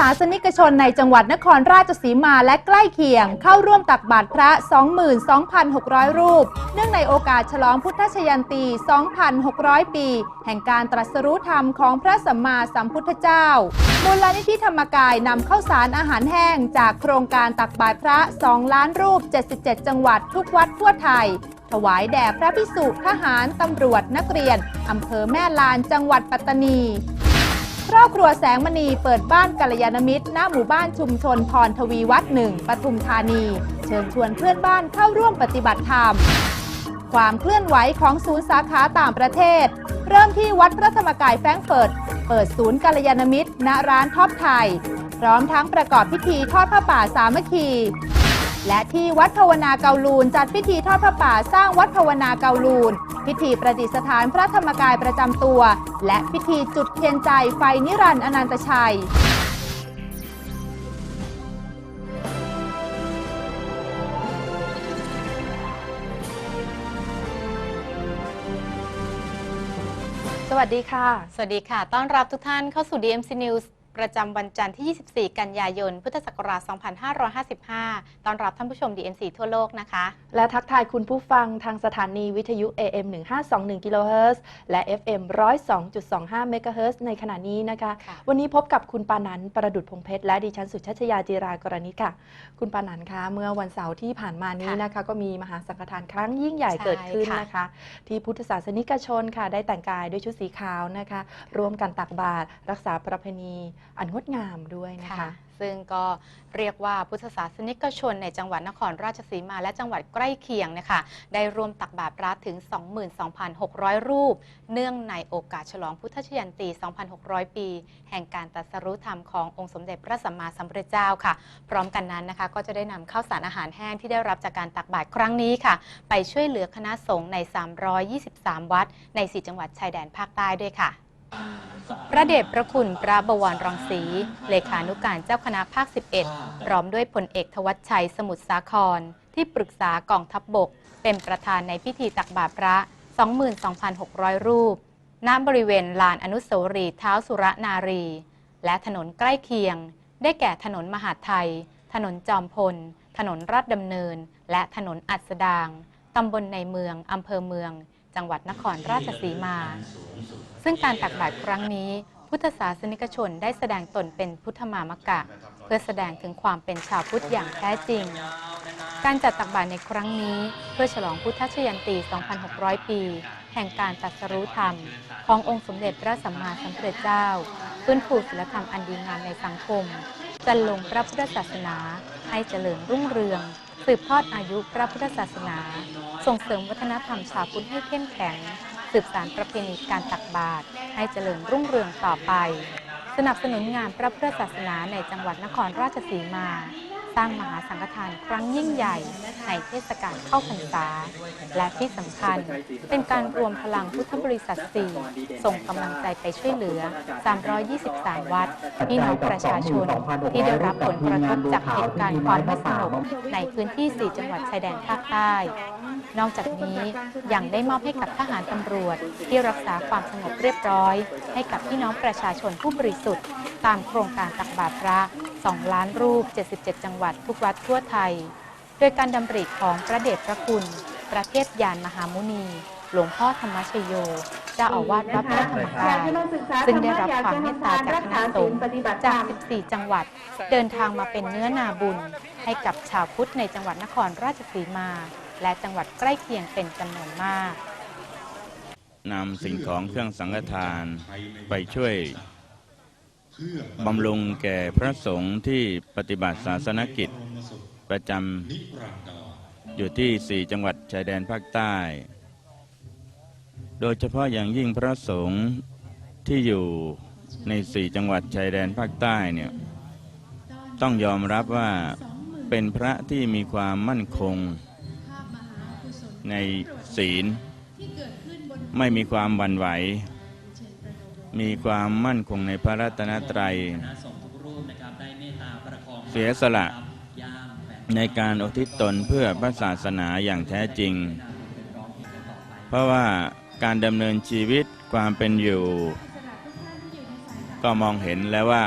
ศาสนิกชนในจังหวัดนครราชสีมาและใกล้เคียง เข้าร่วมตักบาตรพระ 22,600 รูป เนื่องในโอกาสฉลองพุทธชยันตี 2,600 ปี แห่งการตรัสรู้ธรรมของพระสัมมาสัมพุทธเจ้า มูลนิธิธรรมกายนำข้าวสารอาหารแห้ง จากโครงการตักบาตรพระ 2 ล้านรูป 77 จังหวัดทุกวัดทั่วไทยถวายแด่พระพิสุทหาร ตำรวจ นักเรียน อำเภอแม่ลาน จังหวัดปัตตานี ครอบครัวแสงมณีเปิดบ้านกัลยาณมิตร หน้าหมู่บ้านชุมชนพรทวีวัดหนึ่งปทุมธานี เชิญชวนเพื่อนบ้านเข้าร่วมปฏิบัติธรรม ความเคลื่อนไหวของศูนย์สาขาต่างประเทศ เริ่มที่วัดพระธรรมกายแฟรงเฟิร์ตเปิดศูนย์กัลยาณมิตร ณร้านท็อปไทย พร้อมทั้งประกอบพิธีทอดผ้าป่าสามัคคี และที่วัดภาวนาเกาลูนจัดพิธีทอดพระป่าสร้างวัดภาวนาเกาลูน พิธีประดิษฐานพระธรรมกายประจำตัว และพิธีจุดเทียนใจไฟนิรันดร์อนันตชัยสวัสดีค่ะ สวัสดีค่ะ ต้อนรับทุกท่านเข้าสู่ DMC News ประจำวันจันทร์ที่ 24 กันยายน พุทธศักราช 2555ต้อนรับท่านผู้ชม DMC ทั่วโลกนะคะ และทักทายคุณผู้ฟังทางสถานีวิทยุ AM 1521กิโลเฮิรตซ์และ FM 102.25เมกะเฮิรตซ์ในขณะนี้นะคะ ค่ะ วันนี้พบกับคุณปานันท์ประดุดพงเพชรและดิฉันสุชัชยาจีรากรณิตค่ะ คุณปานันท์คะ เมื่อวันเสาร์ที่ผ่านมานี้นะคะ ก็มีมหาสังฆทานครั้งยิ่งใหญ่ใช่เกิดขึ้นค่ะ นะคะ ที่พุทธศาสนิกชนค่ะ ได้แต่งกายด้วยชุดสีขาวนะคะ ร่วมกันตักบาตรรักษาประเพณีอันงดงามด้วยนะคะคะ ซึ่งก็เรียกว่าพุทธศาสนิกชนในจังหวัดนครราชสีมาและจังหวัดใกล้เคียงนะคะ ได้รวมตักบาตรพระถึง 22,600 รูป เนื่องในโอกาสฉลองพุทธชยันตี 2,600 ปี แห่งการตรัสรู้ธรรมขององค์สมเด็จพระสัมมาสัมพุทธเจ้าค่ะ พร้อมกันนั้นนะคะ ก็จะได้นำข้าวสารอาหารแห้งที่ได้รับจากการตักบาตรครั้งนี้ค่ะ ไปช่วยเหลือคณะสงฆ์ใน 323 วัด ใน 4 จังหวัดชายแดนภาคใต้ด้วยค่ะ พระเดชพระคุณพระบวรรังสี เลขานุการเจ้าคณะภาค 11 พร้อมด้วยพลเอกทวัชชัยสมุทรสาคร ที่ปรึกษากองทัพบบก เป็นประธานในพิธีตักบาตรพระ 22,600 รูป ณ บริเวณลานอนุสาวรีย์เท้าสุรนารี และถนนใกล้เคียง ได้แก่ถนนมหาดไทย ถนนจอมพล ถนนราชดำเนิน และถนนอัสดาง ตำบลในเมือง อำเภอเมือง จังหวัดนครราชสีมา ซึ่งการตักบาตรครั้งนี้ พุทธศาสนิกชนได้แสดงตนเป็นพุทธมามกะ เพื่อแสดงถึงความเป็นชาวพุทธอย่างแท้จริง การจัดตักบาตรในครั้งนี้ เพื่อฉลองพุทธชยันตี 2,600 ปี แห่งการตรัสรู้ธรรม ขององค์สมเด็จพระสัมมาสัมพุทธเจ้าฟื้นฟูศีลธรรมอันดีงามในสังคมจันลงพระพุทธศาสนาให้เจริญรุ่งเรือง สืบทอดอายุพระพุทธศาสนา ส่งเสริมวัฒนธรรมชาวพุทธให้เข้มแข็ง สืบสานประเพณีการตักบาตรให้เจริญรุ่งเรืองต่อไป สนับสนุนงานพระพุทธศาสนาในจังหวัดนครราชสีมา สร้างมหาสังฆทานครั้งยิ่งใหญ่ในเทศกาลเข้าพรรษา และที่สำคัญเป็นการรวมพลังพุทธบริษัทสี่ส่งกำลังใจไปช่วยเหลือ 323 วัดพี่น้องประชาชนที่ได้รับผลกระทบจากเหตุการณ์ความไม่สงบในพื้นที่ 4 จังหวัดชายแดนภาคใต้นอกจากนี้ยังได้มอบให้กับทหารตำรวจ ที่รักษาความสงบเรียบร้อย ให้กับพี่น้องประชาชนผู้บริสุทธิ์ ตามโครงการตักบาตรพระ 2 ล้านรูป 77 จังหวัดทุกวัดทั่วไทย โดยการดำริของพระเดชพระคุณประเทศยานมหามุนี หลวงพ่อธรรมชโยเจ้าอาวาสวัดพระธรรมกายซึ่งได้รับความเมตตาจากคณะสงฆ์จาก 14 จังหวัด เดินทางมาเป็นเนื้อนาบุญ ให้กับชาวพุทธในจังหวัดนครราชสีมา และจังหวัดใกล้เคียงเป็นจำนวนมากนำสิ่งของเครื่องสังฆทานไปช่วย บำรุงแก่พระสงฆ์ที่ปฏิบัติศาสนกิจ ประจำอยู่ที่สี่จังหวัดชายแดนภาคใต้ โดยเฉพาะอย่างยิ่งพระสงฆ์ที่อยู่ในสี่จังหวัดชายแดนภาคใต้เนี่ยต้องยอมรับว่าเป็นพระที่มีความมั่นคงในศีล ไม่มีความวันไหว มีความมั่นคงในพระรัตนตรัย เสียสละในการอุทิศตนเพื่อพระศาสนาอย่างแท้จริง เพราะว่าการดำเนินชีวิตความเป็นอยู่ ก็มองเห็นแล้วว่า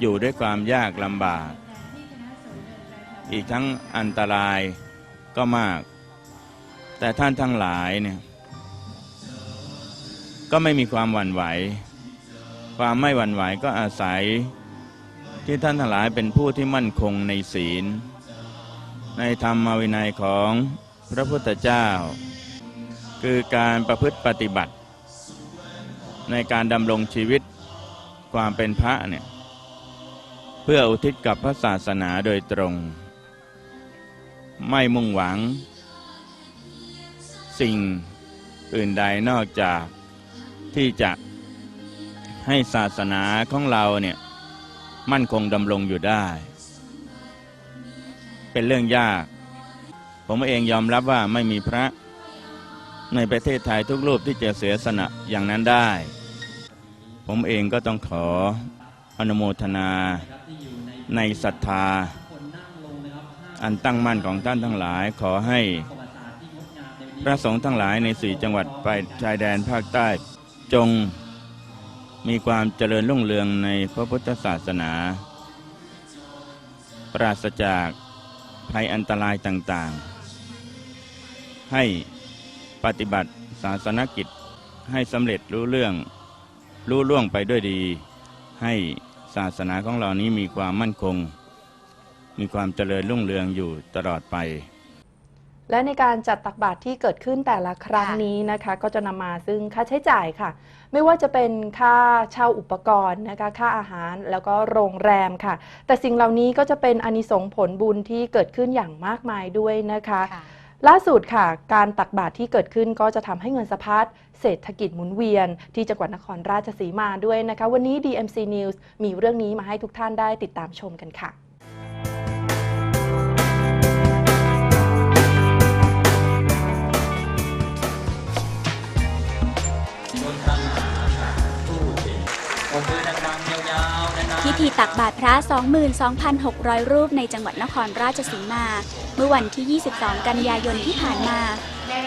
อยู่ด้วยความยากลำบาก อีกทั้งอันตรายก็มาก แต่ท่านทั้งหลายเนี่ย ก็ไม่มีความหวั่นไหว ความไม่หวั่นไหวก็อาศัยที่ท่านทั้งหลายเป็นผู้ที่มั่นคงในศีล ในธรรมวินัยของพระพุทธเจ้า คือการประพฤติปฏิบัติ ในการดำรงชีวิตความเป็นพระเนี่ยเพื่ออุทิศกับพระศาสนาโดยตรง ไม่มุ่งหวัง สิ่งอื่นใดนอกจาก ที่จะให้ศาสนาของเราเนี่ยมั่นคงดำรงอยู่ได้ เป็นเรื่องยาก ผมเองยอมรับว่าไม่มีพระในประเทศไทยทุกรูปที่จะเสียสละอย่างนั้นได้ ผมเองก็ต้องขออนุโมทนาในศรัทธา อันตั้งมั่นของท่านทั้งหลายขอให้พระสงฆ์ทั้งหลายในสี่จังหวัดไปชายแดนภาคใต้ จงมีความเจริญรุ่งเรืองในพระพุทธศาสนา ปราศจากภัยอันตรายต่างๆ ให้ปฏิบัติศาสนกิจให้สำเร็จรู้เรื่อง รู้ล่วงไปด้วยดี ให้ศาสนาของเรานี้มีความมั่นคง มีความเจริญรุ่งเรืองอยู่ตลอดไป และในการจัดตักบาตรที่เกิดขึ้นแต่ละครั้งค่ะนี้นะคะ ก็จะนำมาซึ่งค่าใช้จ่ายค่ะ ไม่ว่าจะเป็นค่าเช่าอุปกรณ์นะคะ ค่าอาหารแล้วก็โรงแรมค่ะ แต่สิ่งเหล่านี้ก็จะเป็นอานิสงส์ผลบุญที่เกิดขึ้นอย่างมากมายด้วยนะคะค่ะล่าสุดค่ะ การตักบาตรที่เกิดขึ้นก็จะทำให้เงินสะพัดเศรษฐกิจหมุนเวียน ที่จังหวัดนครราชสีมาด้วยนะคะ วันนี้ DMC News มีเรื่องนี้มาให้ทุกท่านได้ติดตามชมกันค่ะ ธีตักบาตรพระ 22,600 รูปในจังหวัดนครราชสีมา เมื่อวันที่ 22 กันยายนที่ผ่านมา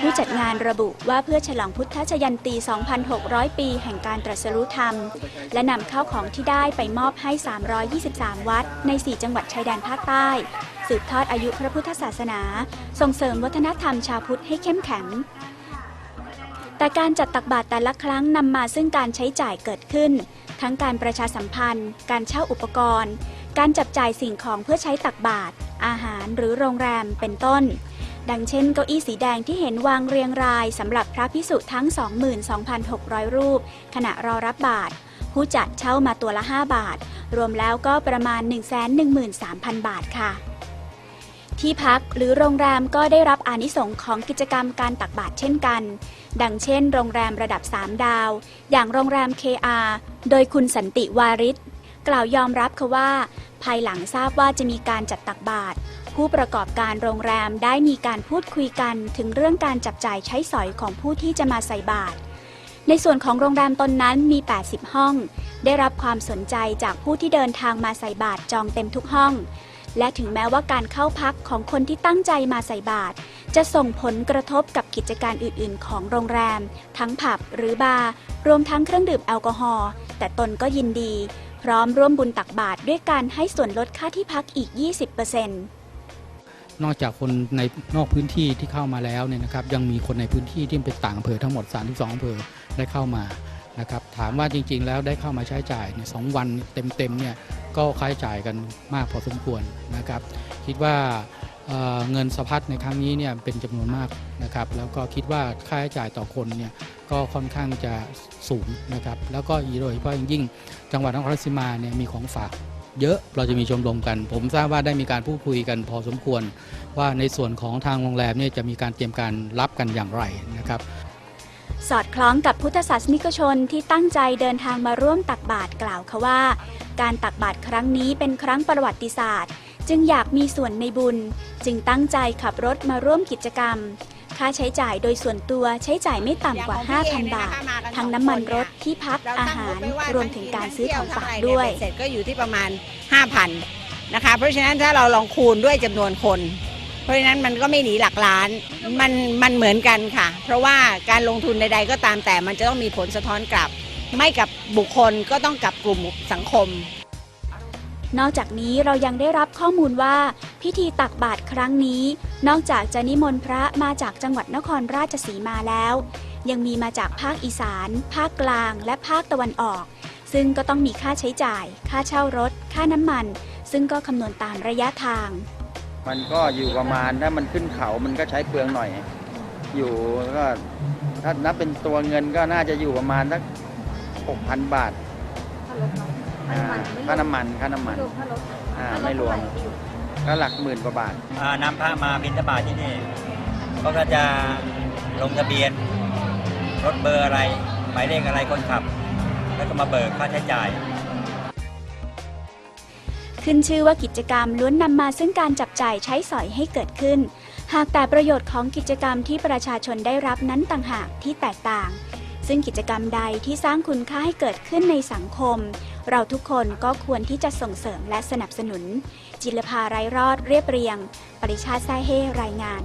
ผู้จัดงานระบุว่าเพื่อฉลองพุทธชยันตี 2,600 ปีแห่งการตรัสรู้ธรรม และนำข้าวของที่ได้ไปมอบให้ 323 วัด ใน 4 จังหวัดชายแดนภาคใต้ สืบทอดอายุพระพุทธศาสนา ส่งเสริมวัฒนธรรมชาวพุทธให้เข้มแข็ง แต่การจัดตักบาตรแต่ละครั้งนำมาซึ่งการใช้จ่ายเกิดขึ้น ทั้งการประชาสัมพันธ์ การเช่าอุปกรณ์ การจับจ่ายสิ่งของเพื่อใช้ตักบาตรอาหารหรือโรงแรมเป็นต้น ดังเช่นเก้าอี้สีแดงที่เห็นวางเรียงรายสำหรับพระพิสุทั้ง 22,600 รูป ขณะรอรับบาตรผู้จัดเช่ามาตัวละ 5 บาท รวมแล้วก็ประมาณ 113,000 บาทค่ะที่พักหรือโรงแรมก็ได้รับอานิสงค์ของกิจกรรมการตักบาตรเช่นกัน ดังเช่นโรงแรมระดับ 3 ดาว อย่างโรงแรม KR โดยคุณสันติวาริศกล่าวยอมรับค่ะว่า ภายหลังทราบว่าจะมีการจัดตักบาตรผู้ประกอบการโรงแรมได้มีการพูดคุยกันถึงเรื่องการจับจ่ายใช้สอยของผู้ที่จะมาใส่บาตรในส่วนของโรงแรมตนนั้นมี 80 ห้อง ได้รับความสนใจจากผู้ที่เดินทางมาใส่บาตรจองเต็มทุกห้อง และถึงแม้ว่าการเข้าพักของคนที่ตั้งใจมาใส่บาตรจะส่งผลกระทบกับกิจการอื่นๆ ของโรงแรม ทั้งผับหรือบาร์รวมทั้งเครื่องดื่มแอลกอฮอล์แต่ตนก็ยินดี พร้อมร่วมบุญตักบาตรด้วยการให้ส่วนลดค่าที่พักอีก 20%นอกจากคนในนอกพื้นที่ที่เข้ามาแล้วเนี่ยนะครับยังมีคนในพื้นที่ที่เป็นต่างอำเภอทั้งหมด 32อำเภอได้เข้ามา นะครับถามว่าจริงๆ แล้วได้เข้ามาใช้จ่ายในสองวันเต็มๆเนี่ยก็ค่าใช้จ่ายกันมากพอสมควรนะครับ คิดว่าเเงินสะพัดในครั้งนี้เนี่ยเป็นจำนวนมากนะครับ แล้วก็คิดว่าค่าใช้จ่ายต่อคนเนี่ยก็ค่อนข้างจะสูงนะครับ แล้วก็โดยเฉพาะยิ่งจังหวัดนครราชสีมาเนี่ยมีของฝากเยอะเราจะมีชมรมกัน ผมทราบว่าได้มีการพูดคุยกันพอสมควร ว่าในส่วนของทางโรงแรมเนี่ยจะมีการเตรียมการรับกันอย่างไรนะครับ สอดคล้องกับพุทธศาสนิกชนที่ตั้งใจเดินทางมาร่วมตักบาตรกล่าวค่ะว่า การตักบาตรครั้งนี้เป็นครั้งประวัติศาสตร์ จึงอยากมีส่วนในบุญ จึงตั้งใจขับรถมาร่วมกิจกรรม ค่าใช้จ่ายโดยส่วนตัวใช้จ่ายไม่ต่ำกว่า 5,000 บาท ทั้งน้ำมันรถที่พักอาหารรวมถึงการซื้อของฝากด้วยเสร็จก็อยู่ที่ประมาณ 5,000นะคะเพราะฉะนั้นถ้าเราลองคูณด้วยจำนวนคนเพ ราะฉะนั้นมันก็ไม่หนีหลักล้าน มันมันเหมือนกันค่ะ เพราะว่าการลงทุนใดๆก็ตามแต่มันจะต้องมีผลสะท้อนกลับ ไม่กับบุคคลก็ต้องกับกลุ่มสังคม นอกจากนี้เรายังได้รับข้อมูลว่า พิธีตักบาตรครั้งนี้ นอกจากจะนิมนต์พระมาจากจังหวัดนครราชสีมาแล้ว ยังมีมาจากภาคอีสาน ภาคกลาง และภาคตะวันออก ซึ่งก็ต้องมีค่าใช้จ่าย ค่าเช่ารถ ค่าน้ำมัน ซึ่งก็คำนวณตามระยะทาง มันก็อยู่ประมาณถ้ามันขึ้นเขามันก็ใช้เปลืองหน่อย อยู่ก็ถ้านับเป็นตัวเงินก็น่าจะอยู่ประมาณสักหกพันบาทอ่าค่าน้ำมันค่าน้ำมันอ่าไม่รวมก็หลักหมื่นกว่าบาทอ่านำพระมาบิณฑบาตที่นี่เขาก็จะลงทะเบียนรถเบอร์อะไรหมายเลขอะไรคนขับ แล้วก็มาเบิกค่าใช้จ่าย ขึ้นชื่อว่ากิจกรรมล้วนนำมาซึ่งการจับจ่ายใช้สอยให้เกิดขึ้น หากแต่ประโยชน์ของกิจกรรมที่ประชาชนได้รับนั้นต่างหากที่แตกต่าง ซึ่งกิจกรรมใดที่สร้างคุณค่าให้เกิดขึ้นในสังคม เราทุกคนก็ควรที่จะส่งเสริมและสนับสนุน จิลภาไรรอดเรียบเรียง ปริชาแซ่เฮรายงาน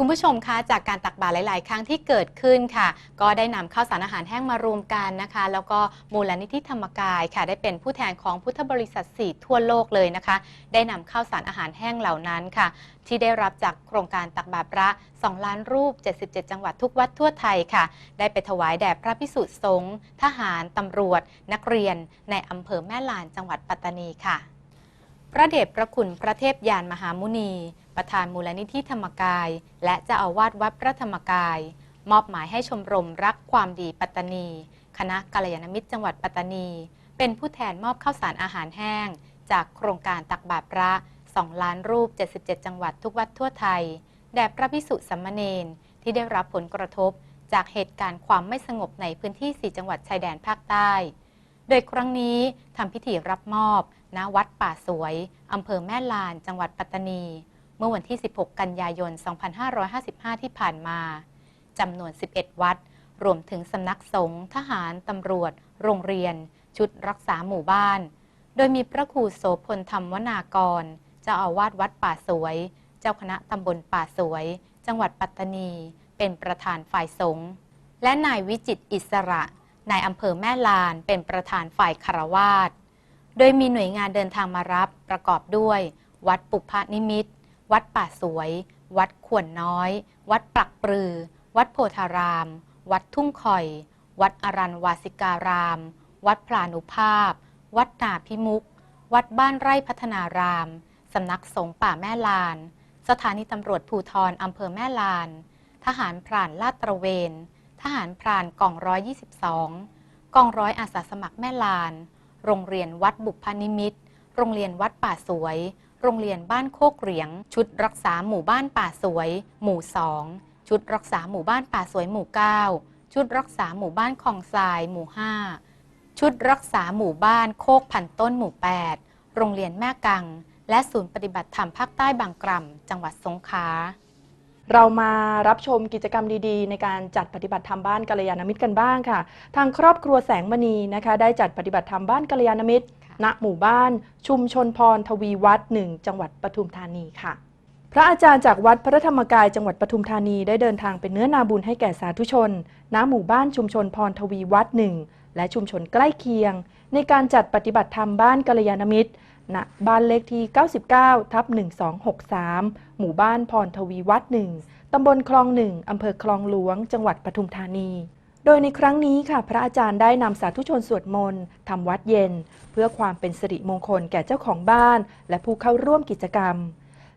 คุณผู้ชมคะจากการตักบาตรหลาย ๆ ครั้งที่เกิดขึ้นค่ะ ก็ได้นำข้าวสารอาหารแห้งมารวมกันนะคะ แล้วก็มูลนิธิธรรมกายค่ะ ได้เป็นผู้แทนของพุทธบริษัทสี่ทั่วโลกเลยนะคะ ได้นำข้าวสารอาหารแห้งเหล่านั้นค่ะ ที่ได้รับจากโครงการตักบาตรพระ 2 ล้านรูป 77 จังหวัดทุกวัดทั่วไทยค่ะ ได้ไปถวายแด่พระพิสุสงฆ์ทหารตำรวจ นักเรียน ในอำเภอแม่ลานจังหวัดปัตตานีค่ะ พระเดชพระคุณพระเทพยานมหามุนี ประธานมูลนิธิธรรมกาย และเจ้าอาวาสวัดพระธรรมกาย มอบหมายให้ชมรมรักความดีปัตตานี คณะกัลยาณมิตรจังหวัดปัตตานี เป็นผู้แทนมอบข้าวสารอาหารแห้ง จากโครงการตักบาตรพระ 2 ล้านรูป 77 จังหวัดทุกวัดทั่วไทย แด่พระพิสุสัมมเนนที่ได้รับผลกระทบ จากเหตุการณ์ความไม่สงบในพื้นที่ 4 จังหวัดชายแดนภาคใต้ โดยครั้งนี้ทำพิธีรับมอบ ณวัดป่าสวย อำเภอแม่ลาน จังหวัดปัตตานี เมื่อวันที่ 16 กันยายน 2555 ที่ผ่านมาจำนวน 11 วัด รวมถึงสำนักสงฆ์ทหาร ตำรวจ โรงเรียน ชุดรักษาหมู่บ้าน โดยมีพระครูโสพลธรรมวนากร เจ้าอาวาสวัดป่าสวย เจ้าคณะตำบลป่าสวย จังหวัดปัตตานี เป็นประธานฝ่ายสงฆ์ และนายวิจิตอิสระ นายอำเภอแม่ลาน เป็นประธานฝ่ายคารวาส โดยมีหน่วยงานเดินทางมารับประกอบด้วย วัดปุพพนิมิต วัดป่าสวย วัดขวนน้อย วัดปลักปรือ วัดโพธาราม วัดทุ่งคอย วัดอรันวาสิการาม วัดพลานุภาพ วัดนาพิมุก วัดบ้านไร่พัฒนาราม สำนักสงฆ์ป่าแม่ลาน สถานีตำรวจภูทรอำเภอแม่ลาน ทหารพรานลาดตระเวน ทหารพรานกองร้อยยี่สิบสองกองร้อยอาสาสมัครแม่ลาน โรงเรียนวัดบุพนิมิตร โรงเรียนวัดป่าสวย โรงเรียนบ้านโคกเหรียง ชุดรักษาหมู่บ้านป่าสวย หมู่สองชุดรักษาหมู่บ้านป่าสวยหมู่เก้าชุดรักษาหมู่บ้านคลองทรายหมู่ห้าชุดรักษาหมู่บ้านโคกพันต้นหมู่ 8 โรงเรียนแม่กัง และศูนย์ปฏิบัติธรรมภาคใต้บางกล่ำจังหวัดสงขลา เรามารับชมกิจกรรมดีๆ ในการจัดปฏิบัติธรรมบ้านกัลยาณมิตรกันบ้างค่ะ ทางครอบครัวแสงมณีนะคะ ได้จัดปฏิบัติธรรมบ้านกัลยาณมิตรค่ะณหมู่บ้าน ชุมชนพรทวีวัดหนึ่งจังหวัดปทุมธานีค่ะ พระอาจารย์จากวัดพระธรรมกายจังหวัดปทุมธานีได้เดินทางเป็นเนื้อนาบุญให้แก่สาธุชน ณหมู่บ้านชุมชนพรทวีวัดหนึ่งและชุมชนใกล้เคียง ในการจัดปฏิบัติธรรมบ้านกัลยาณมิตรณบ้านเลขที่ 99 ทับ 1263 หมู่บ้านพรทวีวัดหนึ่งตำบลคลองหนึ่งอำเภอคลองหลวง จังหวัดปทุมธานี โดยในครั้งนี้ค่ะ พระอาจารย์ได้นำสาธุชนสวดมนต์ทำวัดเย็น เพื่อความเป็นสิริมงคลแก่เจ้าของบ้าน และผู้เข้าร่วมกิจกรรม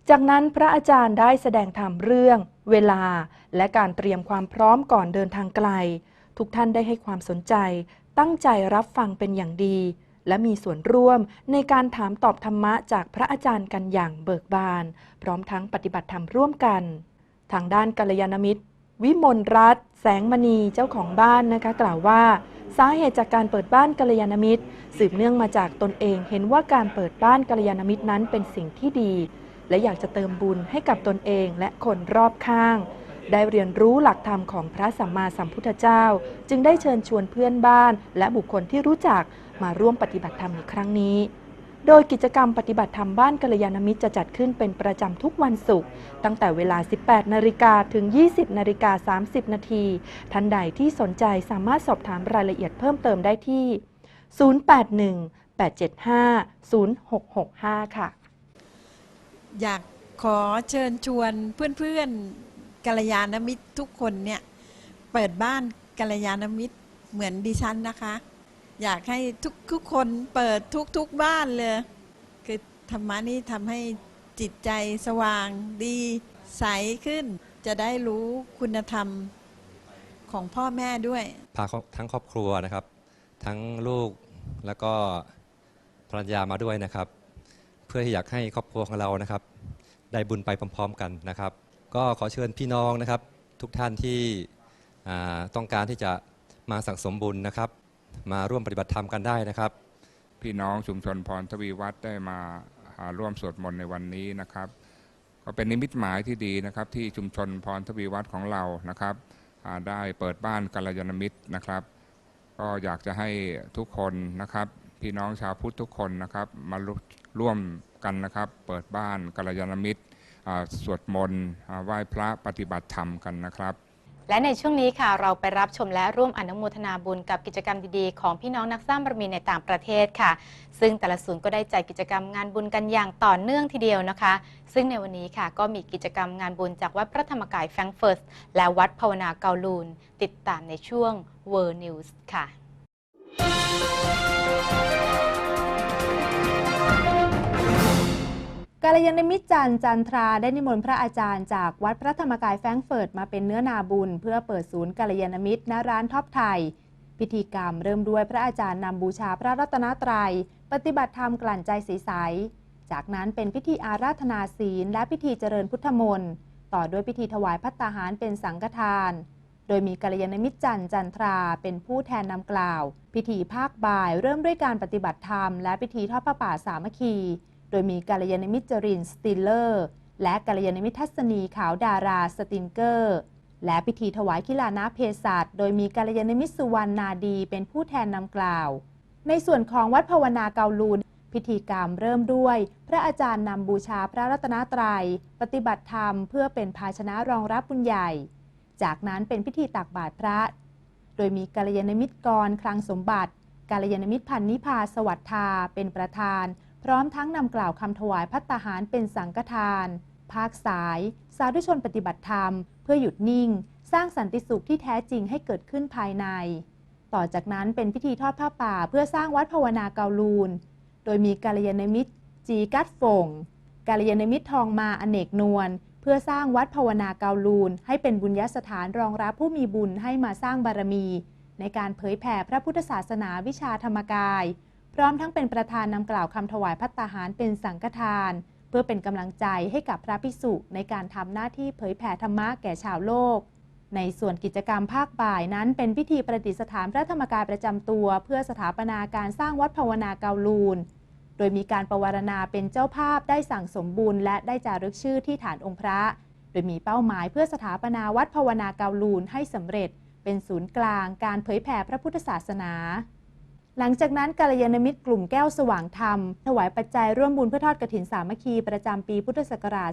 จากนั้นพระอาจารย์ได้แสดงธรรมเรื่อง เวลา และการเตรียมความพร้อมก่อนเดินทางไกล ทุกท่านได้ให้ความสนใจ ตั้งใจรับฟังเป็นอย่างดี และมีส่วนร่วมในการถามตอบธรรมะจากพระอาจารย์กันอย่างเบิกบาน พร้อมทั้งปฏิบัติธรรมร่วมกัน ทางด้านกัลยาณมิตร วิมลรัตน์แสงมณีเจ้าของบ้านนะคะ กล่าวว่าสาเหตุจากการเปิดบ้านกัลยาณมิตร สืบเนื่องมาจากตนเองเห็นว่าการเปิดบ้านกัลยาณมิตรนั้นเป็นสิ่งที่ดี และอยากจะเติมบุญให้กับตนเองและคนรอบข้าง ได้เรียนรู้หลักธรรมของพระสัมมาสัมพุทธเจ้า จึงได้เชิญชวนเพื่อนบ้าน และบุคคลที่รู้จัก มาร่วมปฏิบัติธรรมในครั้งนี้ โดยกิจกรรมปฏิบัติธรรมบ้านกัลยาณมิตรจะจัดขึ้นเป็นประจำทุกวันศุกร์ตั้งแต่เวลา 18 นาฬิกาถึง 20 นาฬิกา 30 นาทีท่านใดที่สนใจสามารถสอบถามรายละเอียดเพิ่มเติมได้ที่ 081 8750665 ค่ะ อยากขอเชิญชวนเพื่อนๆกัลยาณมิตรทุกคนเนี่ย เปิดบ้านกัลยาณมิตรเหมือนดิฉันนะคะ อยากให้ทุกทุกคนเปิดทุกๆบ้านเลย คือธรรมะนี่ทำให้จิตใจสว่างดีใสขึ้น จะได้รู้คุณธรรมของพ่อแม่ด้วยพาทั้งครอบครัวนะครับ ทั้งลูกแล้วก็ภรรยามาด้วยนะครับ เพื่อที่อยากให้ครอบครัวของเรานะครับ ได้บุญไปพร้อม ๆ กันนะครับ ก็ขอเชิญพี่น้องนะครับ ทุกท่านที่ต้องการที่จะมาสั่งสมบุญนะครับ มาร่วมปฏิบัติธรรมกันได้นะครับ พี่น้องชุมชนพรทวีวัดได้มาร่วมสวดมนต์ในวันนี้นะครับ ก็เป็นนิมิตหมายที่ดีนะครับ ที่ชุมชนพรทวีวัดของเรานะครับได้เปิดบ้านกัลยาณมิตรนะครับ ก็อยากจะให้ทุกคนนะครับ พี่น้องชาวพุทธทุกคนนะครับ มาร่วมกันนะครับ เปิดบ้านกัลยาณมิตรสวดมนต์ไหว้พระปฏิบัติธรรมกันนะครับ และในช่วงนี้ค่ะเราไปรับชมและร่วมอนุโมทนาบุญกับกิจกรรมดีๆ ของพี่น้องนักสร้างบารมีในต่างประเทศค่ะ ซึ่งแต่ละศูนย์ก็ได้จัดกิจกรรมงานบุญกันอย่างต่อเนื่องทีเดียวนะคะ ซึ่งในวันนี้ค่ะก็มีกิจกรรมงานบุญจากวัดพระธรรมกายแฟรงเฟิร์ตและวัดภาวนาเกาลูน ติดตามในช่วง World News ค่ะ กาลยานมิตรจันจันทราได้นิมนต์พระอาจารย์จากวัดพระธรรมกายแฟรงเฟิร์ตมาเป็นเนื้อนาบุญ เพื่อเปิดศูนย์กาลยานมิตรณร้านท็อปไทย พิธีกรรมเริ่มด้วยพระอาจารย์นำบูชาพระรัตนตรัย ปฏิบัติธรรมกลั่นใจใสๆจากนั้นเป็นพิธีอาราธนาศีล และพิธีเจริญพุทธมนต์ต่อด้วยพิธีถวายพัตตาหารเป็นสังฆทาน โดยมีกัลยาณมิตรจันจันทราเป็นผู้แทนนำกล่าว พิธีภาคบ่ายเริ่มด้วยการปฏิบัติธรรม และพิธีทอดพระป่าสามัคคี โดยมีกัลยาณมิตรจรินสติลเลอร์ และกัลยาณมิตรทัศนีขาวดาราสตินเกอร์ และพิธีถวายกิลานาเพศัตโดยมีกัลยาณมิตรสุวรรณนาดีเป็นผู้แทนนำกล่าว ในส่วนของวัดภาวนาเกาลูนพิธีกรรมเริ่มด้วย พระอาจารย์นำบูชาพระรัตนตรัย ปฏิบัติธรรมเพื่อเป็นภาชนะรองรับบุญใหญ่ จากนั้นเป็นพิธีตักบาตรพระ โดยมีกัลยาณมิตรกรคลังสมบัติกัลยาณมิตรพันนิพาสวัสธาเป็นประธาน พร้อมทั้งนำกล่าวคำถวายพัตตาหารเป็นสังฆทาน ภาคสาย สาธุชนปฏิบัติธรรม เพื่อหยุดนิ่ง สร้างสันติสุขที่แท้จริงให้เกิดขึ้นภายใน ต่อจากนั้นเป็นพิธีทอดผ้าป่าเพื่อสร้างวัดภาวนาเกาลูน โดยมีกาลยานมิตร จีกัดฝงกาลยานมิตรทองมาอเนกนวลเพื่อสร้างวัดภาวนาเกาลูน ให้เป็นบุญยสถานรองรับผู้มีบุญให้มาสร้างบารมี ในการเผยแผ่พระพุทธศาสนาวิชาธรรมกาย พร้อมทั้งเป็นประธานนำกล่าวคำถวายพัตตาหารเป็นสังฆทาน เพื่อเป็นกำลังใจให้กับพระภิกษุในการทำหน้าที่เผยแผ่ธรรมะแก่ชาวโลก ในส่วนกิจกรรมภาคบ่ายนั้น เป็นพิธีประดิษฐานพระธรรมกายประจำตัว เพื่อสถาปนาการสร้างวัดภาวนาเกาลูน โดยมีการประวารณาเป็นเจ้าภาพได้สั่งสมบุญและได้จารึกชื่อที่ฐานองค์พระ โดยมีเป้าหมายเพื่อสถาปนาวัดภาวนาเกาลูนให้สำเร็จ เป็นศูนย์กลางการเผยแผ่พระพุทธศาสนา หลังจากนั้นกาลยานมิตรกลุ่มแก้วสว่างธรรม ถวายปัจจัยร่วมบุญเพื่อทอดกฐินสามัคคีประจำปีพุทธศักราช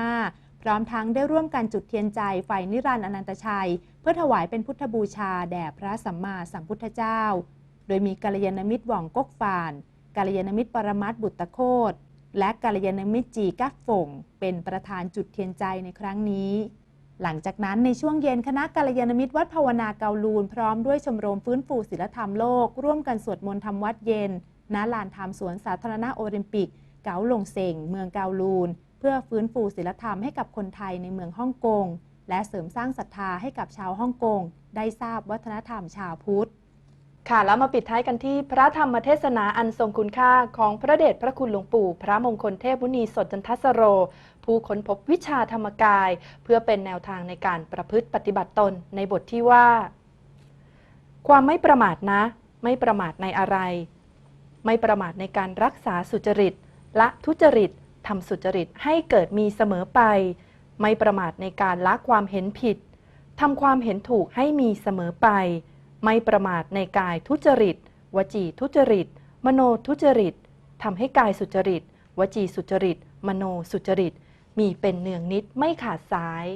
2555 พร้อมทั้งได้ร่วมกันจุดเทียนใจไฟนิรันดร์อนันตชัย เพื่อถวายเป็นพุทธบูชาแด่พระสัมมาสัมพุทธเจ้า โดยมีกาลยานมิตรหว่องกกฝานกาลยานมิตรปรมัตถ์บุตรโคตและกาลยานมิตรจีกักฝงเป็นประธานจุดเทียนใจในครั้งนี้ หลังจากนั้นในช่วงเย็นคณะกาลยานมิตรวัดภาวนาเกาลูน พร้อมด้วยชมรมฟื้นฟูศิลธรรมโลก ร่วมกันสวดมนต์ทำวัดเย็นณลานธรรมสวนสาธารณะโอลิมปิก เกาหลงเซงเมืองเกาลูน เพื่อฟื้นฟูศิลธรรมให้กับคนไทยในเมืองฮ่องกง และเสริมสร้างศรัทธาให้กับชาวฮ่องกง ได้ทราบวัฒนธรรมชาวพุทธ ค่ะแล้วมาปิดท้ายกันที่พระธรรมเทศนาอันทรงคุณค่าของพระเดชพระคุณหลวงปู่ พระมงคลเทพมุนีสดจันทสโร ผู้ค้นพบวิชาธรรมกาย เพื่อเป็นแนวทางในการประพฤติปฏิบัติตนในบทที่ว่า ความไม่ประมาทนะ ไม่ประมาทในอะไร ไม่ประมาทในการรักษาสุจริต ละทุจริตทำสุจริตให้เกิดมีเสมอไป ไม่ประมาทในการละความเห็นผิดทำความเห็นถูกให้มีเสมอไป ไม่ประมาทในกายทุจริต วจีทุจริต มโนทุจริตทำให้กายสุจริต วจีสุจริต มโนสุจริต มีเป็นเนืองนิดไม่ขาดสาย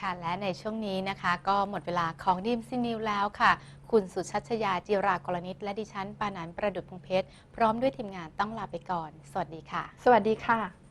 ค่ะและในช่วงนี้นะคะ ก็หมดเวลาของดิมซีนิวแล้วค่ะ คุณสุชัชยาจิรากรณิตและดิฉันปานันประดุจพงเพชรพร้อมด้วยทีมงานต้องลาไปก่อน สวัสดีค่ะ สวัสดีค่ะ